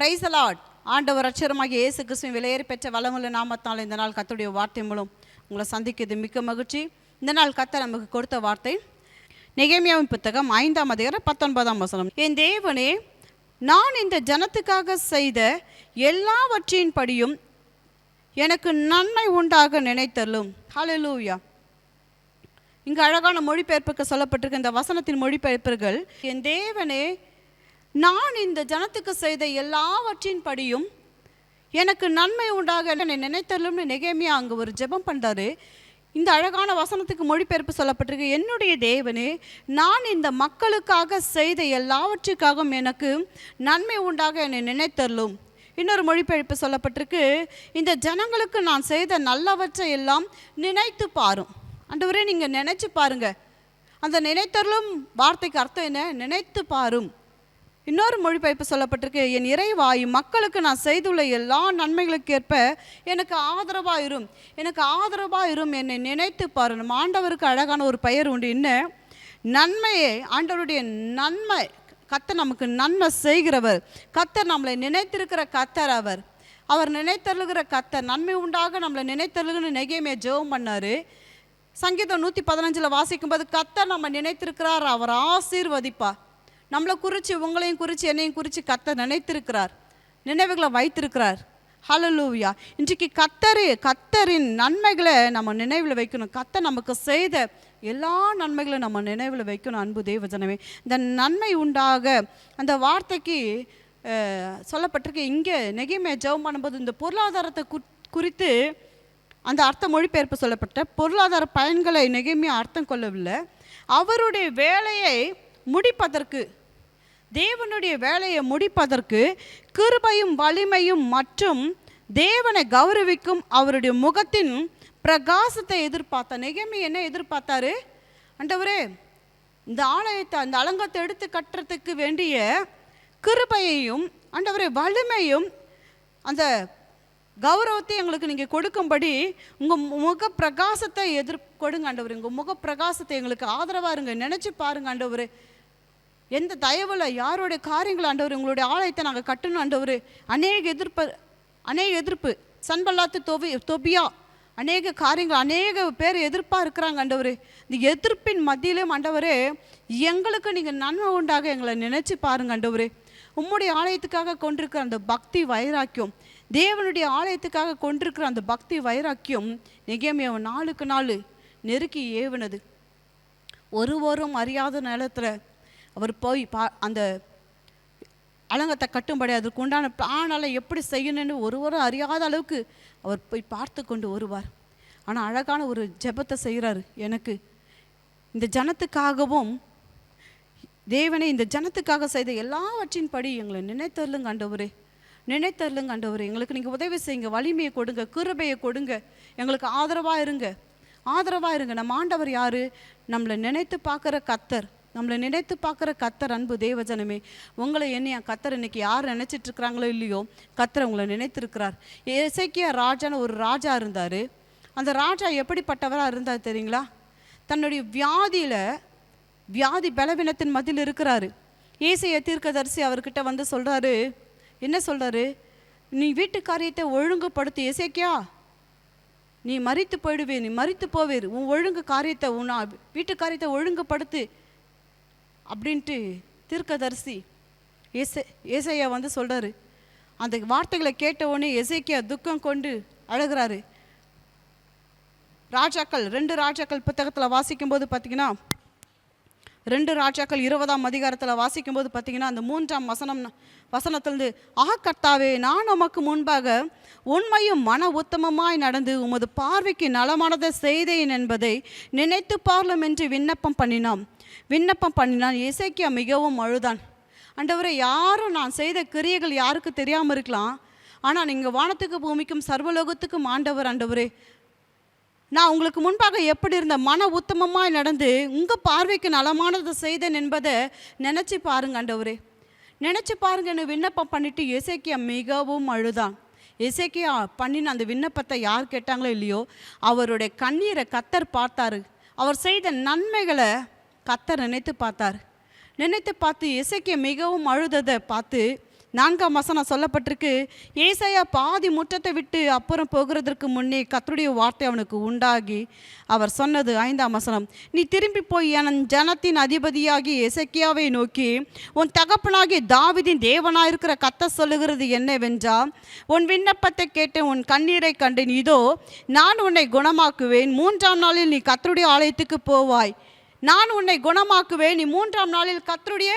Price allot ஆண்டவர் அச்சரமாக இயேசு கிறிஸ்துவின் விலையேறி பெற்ற வளமுள்ள நாமத்தால் இந்த நாள் கத்துடைய வார்த்தை மூலம் உங்களை சந்திக்கிறது மிக்க மகிழ்ச்சி. இந்த நாள் கத்த நமக்கு கொடுத்த வார்த்தை நிகழ்மையாவின் புத்தகம் ஐந்தாம் அதிகாரம் பத்தொன்பதாம் வசனம். என் தேவனே நான் இந்த ஜனத்துக்காக செய்த எல்லாவற்றின் படியும் எனக்கு நன்மை உண்டாக நினைத்தலும் ஹலலூயா இங்கு அழகான மொழிபெயர்ப்புக்கு சொல்லப்பட்டிருக்க இந்த வசனத்தின் மொழிபெயர்ப்புகள் என் தேவனே நான் இந்த ஜனத்துக்கு செய்த எல்லாவற்றின் படியும் எனக்கு நன்மை உண்டாக என்னை நினைத்தலும்னு நெகேமியா அங்கே ஒரு ஜெபம் பண்ணுறாரு இந்த அழகான வசனத்துக்கு மொழிபெயர்ப்பு சொல்லப்பட்டிருக்கு. என்னுடைய தேவனே நான் இந்த மக்களுக்காக செய்த எல்லாவற்றுக்காகவும் எனக்கு நன்மை உண்டாக என்னை நினைத்தரலும் இன்னொரு மொழிபெயர்ப்பு சொல்லப்பட்டிருக்கு. இந்த ஜனங்களுக்கு நான் செய்த நல்லவற்றை எல்லாம் நினைத்து பாரும். ஆண்டவரே நீங்கள் நினைச்சு பாருங்க. அந்த நினைத்தருளும் வார்த்தைக்கு அர்த்தம் என்ன? நினைத்து பாரும். இன்னொரு மொழிபெயர்ப்பு சொல்லப்பட்டிருக்கு. என் இறைவா மக்களுக்கு நான் செய்துள்ள எல்லா நன்மைகளுக்கு ஏற்ப எனக்கு ஆதரவாக இரும் எனக்கு ஆதரவாக இரும் என்னை நினைத்து பாரு ஆண்டவருக்கு அழகான ஒரு பெயர் உண்டு. என்ன? நன்மையை ஆண்டவருடைய நன்மை. கத்தர் நமக்கு நன்மை செய்கிறவர். கத்தர் நம்மளை நினைத்திருக்கிற கத்தர் அவர். அவர் நினைத்தருளுகிற கத்தர் நன்மை உண்டாக நம்மளை நினைத்தருகுன்னு நெகையமே ஜெபம் பண்ணார். சங்கீதம் நூற்றி பதினஞ்சில் வாசிக்கும்போது கத்தர் நம்ம நினைத்திருக்கிறார் அவர் ஆசீர்வதிப்பா நம்மளை குறித்து உங்களையும் குறித்து என்னையும் குறித்து கத்தை நினைத்திருக்கிறார். நினைவுகளை வைத்திருக்கிறார். ஹலலூவியா இன்றைக்கு கத்தரு கத்தரின் நன்மைகளை நம்ம நினைவில் வைக்கணும். கத்தை நமக்கு செய்த எல்லா நன்மைகளும் நம்ம நினைவில் வைக்கணும் அன்பு தேவஜனமே. இந்த நன்மை உண்டாக அந்த வார்த்தைக்கு சொல்லப்பட்டிருக்கு. இங்கே நெகிமே ஜெபம் பண்ணும்போது இந்த பொருளாதாரத்தை கு குறித்து அந்த அர்த்த மொழிபெயர்ப்பு சொல்லப்பட்ட பொருளாதார பயன்களை நெகிமையா அர்த்தம் கொள்ளவில்லை. அவருடைய வேலையை முடிப்பதற்கு தேவனுடைய வேலையை முடிப்பதற்கு கிருபையும் வலிமையும் மற்றும் தேவனை கௌரவிக்கும் அவருடைய முகத்தின் பிரகாசத்தை எதிர்பார்த்த நெகமி என்ன எதிர்பார்த்தாரு. அண்டவரே இந்த ஆலயத்தை அந்த அலங்கத்தை எடுத்து கட்டுறதுக்கு வேண்டிய கிருபையையும் அண்டவரே வலிமையும் அந்த கௌரவத்தை எங்களுக்கு நீங்கள் கொடுக்கும்படி உங்கள் முக பிரகாசத்தை எதிர் கொடுங்க ஆண்டவர். உங்கள் முக பிரகாசத்தை எங்களுக்கு ஆதரவாக இருங்க. நினச்சி பாருங்க ஆண்டவர். எந்த தயவில் யாருடைய காரியங்கள் ஆண்டவர் உங்களுடைய ஆலயத்தை நாங்கள் கட்டணும் ஆண்டவர். அநேக எதிர்ப்பு அநேக எதிர்ப்பு. சன்பல்லாத்து தொபி தொபியா அநேக காரியங்கள் அநேக பேர் எதிர்ப்பாக இருக்கிறாங்க ஆண்டவர். இந்த எதிர்ப்பின் மத்தியிலும் ஆண்டவரே எங்களுக்கு நீங்கள் நன்மை உண்டாக எங்களை நினச்சி பாருங்க ஆண்டவர். உம்முடைய ஆலயத்துக்காக கொண்டிருக்கிற அந்த பக்தி வைராக்கியம் தேவனுடைய ஆலயத்துக்காக கொண்டிருக்கிற அந்த பக்தி வைராக்கியம் நெகேமியாவை நாளுக்கு நாள் நெருக்கி ஏவுனது. ஒருவரும் அறியாத நிலத்தில் அவர் போய் பா அந்த அலங்கத்தை கட்டும்படி அதற்கு உண்டான பிளானெல்லாம் எப்படி செய்யணும்னு ஒருவரும் அறியாத அளவுக்கு அவர் போய் பார்த்து கொண்டு வருவார். ஆனால் அழகான ஒரு ஜெபத்தை செய்கிறாரு. எனக்கு இந்த ஜனத்துக்காகவும் தேவனை இந்த ஜனத்துக்காக செய்த எல்லாவற்றின் படி எங்களை நினைத்தருளுங்க ஆண்டவரே நினைத்தருளுங்க ஆண்டவரே எங்களுக்கு நீங்கள் உதவி செய்யுங்க வலிமையை கொடுங்க கிருபையை கொடுங்க. எங்களுக்கு ஆதரவாக இருங்க. ஆதரவாக இருங்க. நம்ம ஆண்டவர் யார்? நம்மளை நினைத்து பார்க்குற கத்தர். நம்மளை நினைத்து பார்க்குற கத்தர் அன்பு தேவஜனமே உங்களை என்னையா கத்தர் இன்னைக்கு யார் நினைச்சிட்டு இருக்கிறாங்களோ இல்லையோ கத்தர் உங்களை நினைத்திருக்கிறார். இசைக்கிய ராஜான்னு ஒரு ராஜா இருந்தார். அந்த ராஜா எப்படிப்பட்டவராக இருந்தார் தெரியுங்களா? தன்னுடைய வியாதியில் வியாதி பலவீனத்தின் மத்தியில் இருக்கிறாரு. ஏசைய தீர்க்கதரிசி அவர்கிட்ட வந்து சொல்கிறாரு என்ன சொல்கிறாரு நீ வீட்டு காரியத்தை ஒழுங்குபடுத்து இசைக்கியா நீ மறித்து போயிடுவே நீ மறித்து போவீர் உன் ஒழுங்கு காரியத்தை உன் வீட்டு காரியத்தை ஒழுங்குபடுத்து. அப்படின்ட்டு தீர்க்கதரிசி ஏசை ஏசையா வந்து சொல்றாரு. அந்த வார்த்தைகளை கேட்ட உடனே துக்கம் கொண்டு அழுகிறாரு. ராஜாக்கள் ரெண்டு ராஜாக்கள் புத்தகத்தில் வாசிக்கும்போது பார்த்தீங்கன்னா ரெண்டு ராஜாக்கள் இருபதாம் அதிகாரத்தில் வாசிக்கும்போது பார்த்தீங்கன்னா அந்த மூன்றாம் வசனம் வசனத்திலிருந்து ஆ கர்த்தாவே நான் உமக்கு முன்பாக உண்மையும் மன உத்தமமாய் நடந்து உமது பார்வைக்கு நலமானதை செய்தேன் என்பதை நினைத்து பார்லும் என்று விண்ணப்பம் பண்ணினான். விண்ணப்பம் பண்ணினான். இசைக்கியா மிகவும் அழுதான். அண்டவரை யாரும் நான் செய்த கிரியைகள் யாருக்கு தெரியாமல் இருக்கலாம். ஆனால் நீங்கள் வானத்துக்கு பூமிக்கும் சர்வலோகத்துக்கும் ஆண்டவர் ஆண்டவரே நான் உங்களுக்கு முன்பாக எப்படி இருந்த மன உத்தமமாக நடந்து உங்கள் பார்வைக்கு நலமானதை செய்தேன் என்பதை நினச்சி பாருங்க ஆண்டவரே. நினச்சி பாருங்கன்னு விண்ணப்பம் பண்ணிட்டு இசைக்கியா மிகவும் அழுதான். இசைக்கியா பண்ணின அந்த விண்ணப்பத்தை யார் கேட்டாங்களோ இல்லையோ அவருடைய கண்ணீரை கத்தர் பார்த்தாரு. அவர் செய்த நன்மைகளை கத்தர் நினைத்து பார்த்தார். நினைத்து பார்த்து இசைக்கிய மிகவும் அழுததை பார்த்து நான்காம் வசனம் சொல்லப்பட்டிருக்கு ஏசாயா பாதி முற்றத்தை விட்டு அப்புறம் போகிறதற்கு முன்னே கத்தருடைய வார்த்தை அவனுக்கு உண்டாகி அவர் சொன்னது ஐந்தாம் வசனம் நீ திரும்பி போய் என் ஜனத்தின் அதிபதியாகி எசக்கியாவை நோக்கி உன் தகப்பனாகிய தாவிதின் தேவனாயிருக்கிற கத்த சொல்லுகிறது என்னவென்றா உன் விண்ணப்பத்தை கேட்டு உன் கண்ணீரை கண்டேன். இதோ நான் உன்னை குணமாக்குவேன். மூன்றாம் நாளில் நீ கத்தருடைய ஆலயத்துக்கு போவாய். நான் உன்னை குணமாக்குவேன். நீ மூன்றாம் நாளில் கத்தருடைய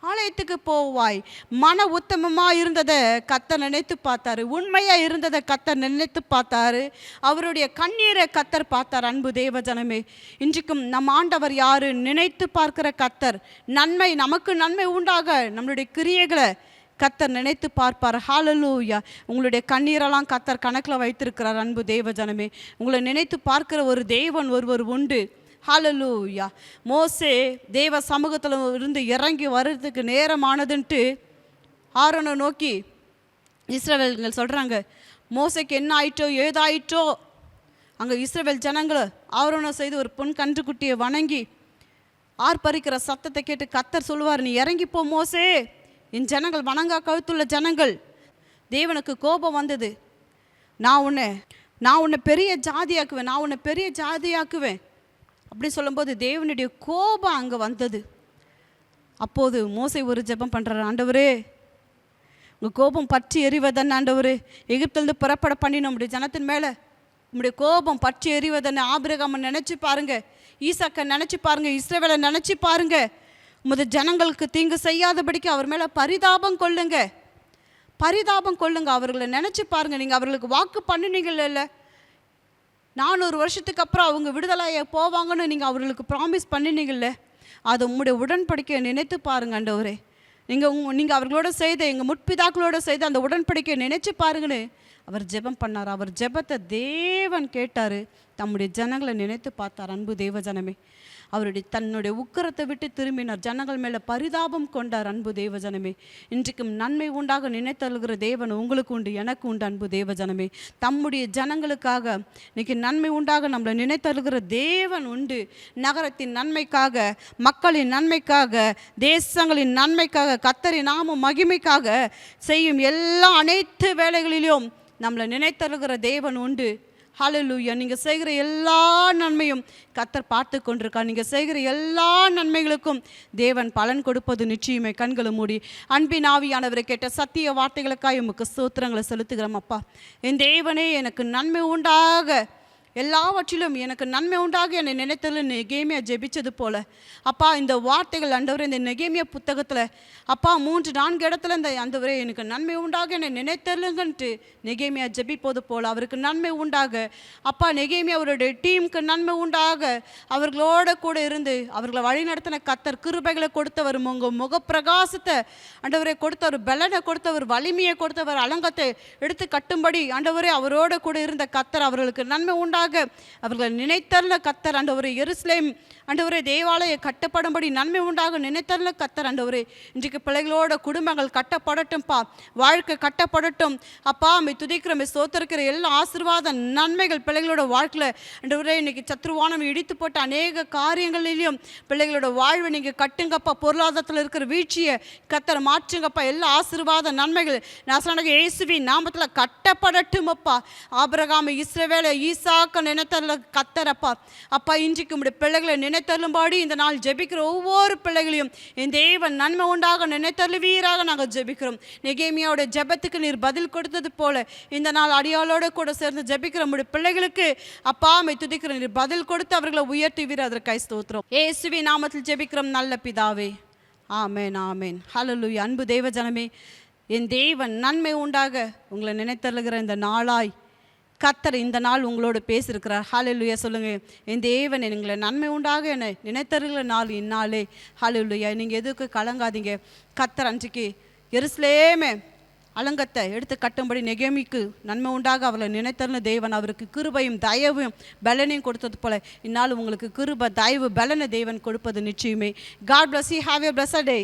ஆலயத்துக்கு போவாய். மன உத்தமமாக இருந்ததை கத்தர் நினைத்து பார்த்தாரு. உண்மையாக இருந்ததை கத்தர் நினைத்து பார்த்தாரு. அவருடைய கண்ணீரை கத்தர் பார்த்தார். அன்பு தேவ ஜனமே இன்றைக்கும் நம் ஆண்டவர் யாரு? நினைத்து பார்க்கிற கத்தர். நன்மை நமக்கு நன்மை உண்டாக நம்மளுடைய கிரியைகளை கத்தர் நினைத்து பார்ப்பார். ஹாலலூயா உங்களுடைய கண்ணீரெல்லாம் கத்தர் கணக்கில் வைத்திருக்கிறார். அன்பு தேவ ஜனமே உங்களை நினைத்து பார்க்கிற ஒரு தேவன் ஒருவர் உண்டு. ஹalleluya மோசே தேவ சமூகத்தில் இருந்து இறங்கி வர்றதுக்கு நேரமானதுன்ட்டு ஆரோனை நோக்கி இஸ்ரவேல்கள் சொல்கிறாங்க மோசைக்கு என்ன ஆயிட்டோ ஏதாயிட்டோ? அங்கே இஸ்ரவேல் ஜனங்களை ஆரோனை செய்து ஒரு பொன் கன்றுக்குட்டியை வணங்கி ஆர்ப்பரிக்கிற சத்தத்தை கேட்டு கத்தர் சொல்லுவார் நீ இறங்கி போ மோசே என் ஜனங்கள் வணங்கா கழுத்துள்ள ஜனங்கள். தேவனுக்கு கோபம் வந்தது. நான் உன்னை நான் உன்னை பெரிய ஜாதியாக்குவேன் நான் உன்னை பெரிய ஜாதியாக்குவேன். அப்படி சொல்லும்போது தேவனுடைய கோபம் அங்கே வந்தது. அப்போது மோசை ஒரு ஜெபம் பண்ணுறாரு ஆண்டவரே உங்கள் கோபம் பற்றி எறிவதன் ஆண்டவர்? எகிப்திலிருந்து புறப்பட பண்ணினோம் உடைய ஜனத்தின் மேலே உங்களுடைய கோபம் பற்றி எறிவதன் ஆபிரகாம நினச்சி பாருங்க ஈசாக்கை நினச்சி பாருங்க இஸ்ரேவேலை நினச்சி பாருங்க. உமது ஜனங்களுக்கு தீங்கு செய்யாதபடிக்கு அவர் மேலே பரிதாபம் கொள்ளுங்க. பரிதாபம் கொள்ளுங்க அவர்களை நினச்சி பாருங்க. நீங்கள் அவர்களுக்கு வாக்கு பண்ணினீங்கல்ல நானூறு வருஷத்துக்கு அப்புறம் அவங்க விடுதலையை போவாங்கன்னு நீங்கள் அவர்களுக்கு ப்ராமிஸ் பண்ணினீங்கல்ல? அது உங்களுடைய உடன்படிக்கையை நினைத்து பாருங்க ஆண்டவரே. நீங்கள் உங்க நீங்கள் அவர்களோட செய்த எங்கள் முற்பிதாக்களோட செய்த அந்த உடன்படிக்கையை நினைச்சு பாருங்கன்னு அவர் ஜெபம் பண்ணார். அவர் ஜெபத்தை தேவன் கேட்டார். தம்முடைய ஜனங்களை நினைத்து பார்த்தார். அன்பு தேவ ஜனமே. அவருடைய தன்னுடைய உக்கரத்தை விட்டு திரும்பினார். ஜனங்கள் மேலே பரிதாபம் கொண்டார் அன்பு தேவஜனமே. இன்றைக்கும் நன்மை உண்டாக நினைத்தழுகிற தேவன் உங்களுக்கு உண்டு எனக்கு உண்டு அன்பு தேவஜனமே. தம்முடைய ஜனங்களுக்காக இன்னைக்கு நன்மை உண்டாக நம்மளை நினைத்தழுகிற தேவன் உண்டு. நகரத்தின் நன்மைக்காக மக்களின் நன்மைக்காக தேசங்களின் நன்மைக்காக கத்தரின் நாம மகிமைக்காக செய்யும் எல்லா அனைத்து வேலைகளிலும் நம்மளை நினைத்தழுகிற தேவன் உண்டு. ஹலலூயா நீங்கள் செய்கிற எல்லா நன்மையும் கத்தர் பார்த்து கொண்டிருக்கார் நீங்கள் செய்கிற எல்லா நன்மைகளுக்கும் தேவன் பலன் கொடுப்பது நிச்சயமே. கண்களை மூடி அன்பின் ஆவியானவரை கேட்ட சத்திய வார்த்தைகளுக்காக உமக்கு சூத்திரங்களை செலுத்துகிறோம் அப்பா. என் தேவனே எனக்கு நன்மை உண்டாக. எல்லாவற்றிலும் எனக்கு நன்மை உண்டாக என்னை நினைத்தல நெகேமியா ஜெபிச்சது போல. அப்பா இந்த வார்த்தைகள் அண்டவர் இந்த நெகேமியா புத்தகத்தில் அப்பா மூன்று நான்கு இடத்துல இந்த அந்தவரே எனக்கு நன்மை உண்டாக என்னை நினைத்தலுங்கன்ட்டு நெகேமியா ஜெபிப்பது போல அவருக்கு நன்மை உண்டாக. அப்பா நெகேமியா அவருடைய டீமுக்கு நன்மை உண்டாக. அவர்களோட கூட இருந்து அவர்களை வழிநடத்தின கத்தர் கிருபைகளை கொடுத்தவர் உங்க முகப்பிரகாசத்தை அண்டவரை கொடுத்தவர் பலனை கொடுத்தவர் வலிமையை கொடுத்தவர் அலங்கத்தை எடுத்து கட்டும்படி ஆண்டவரே அவரோட கூட இருந்த கத்தர் அவர்களுக்கு நன்மை உண்டாக அவர்கள் நினைத்தல்ல. கத்தர் ஆண்டவரே எருசலேம் அண்டவரே தேவாலய கட்டப்படும்படி நன்மை உண்டாக நினைத்தரல கத்தர் அண்டவரே இன்றைக்கு பிள்ளைகளோட குடும்பங்கள் கட்டப்படட்டும்ப்பா வாழ்க்கை கட்டப்படட்டும். அப்பா அம்மை துதிக்கிறோம் சோத்திருக்கிற எல்லா ஆசீர்வாத நன்மைகள் பிள்ளைகளோட வாழ்க்கையில் அண்டவரே இன்னைக்கு சத்ருவானம் இடித்து போட்ட அநேக காரியங்களிலையும் பிள்ளைகளோட வாழ்வை நீங்கள் கட்டுங்கப்பா. பொருளாதாரத்தில் இருக்கிற வீழ்ச்சியை கத்தரை மாற்றுங்கப்பா. எல்லா ஆசீர்வாத நன்மைகள் நான் இயேசுவி நாமத்தில் கட்டப்படட்டும் அப்பா ஆபிரகாம் இஸ்ரவேல ஈசாக்க நினைத்தரில் கத்தரப்பா. அப்பா இன்றைக்கு உங்களுடைய பிள்ளைகளை நினைத்தருளும்படி இந்த நாள் ஜெபிக்கிற ஒவ்வொரு பிள்ளைகளையும் என் தேவன் நன்மை உண்டாக நினைத்தருளுவீராக நாங்கள் ஜெபிக்கிறோம். நெகேமியாவோட ஜெபத்துக்கு நீர் பதில் கொடுத்தது போல இந்த நாள் அடியாளோட கூட சேர்ந்து ஜெபிக்கிற உடைய பிள்ளைகளுக்கு அப்பா மை துதிக்கிற நீர் பதில் கொடுத்து அவர்களை உயர்த்துவீர். அதற்காய் ஸ்தோத்திரம். ஏசுவி நாமத்தில் ஜெபிக்கிறோம். நல்ல பிதாவே. ஆமேன் ஆமேன். ஹலலு அன்பு தேவ ஜனமே என் தேவன் நன்மை உண்டாக உங்களை நினைத்தருகிற இந்த நாளாய் கத்தர் இந்த நாள் உங்களோடு பேசியிருக்கிறார். ஹalleluya சொல்லுங்கள் என் தேவன் எங்களை நன்மை உண்டாக என்னை நினைத்தருகிற நாள் இந்நாளே. ஹalleluya நீங்கள் எதுக்கு கலங்காதீங்க. கத்தர் அன்றைக்கு எருசலேமே அலங்கத்தை எடுத்து கட்டும்படி நெகமிக்கு நன்மை உண்டாக அவளை நினைத்தருன தேவன். அவருக்கு கிருபையும் தயவும் பலனையும் கொடுத்தது போல இந்நாள் உங்களுக்கு கிருப தயவு பலனை தேவன் கொடுப்பது நிச்சயமே. God bless you have a bless day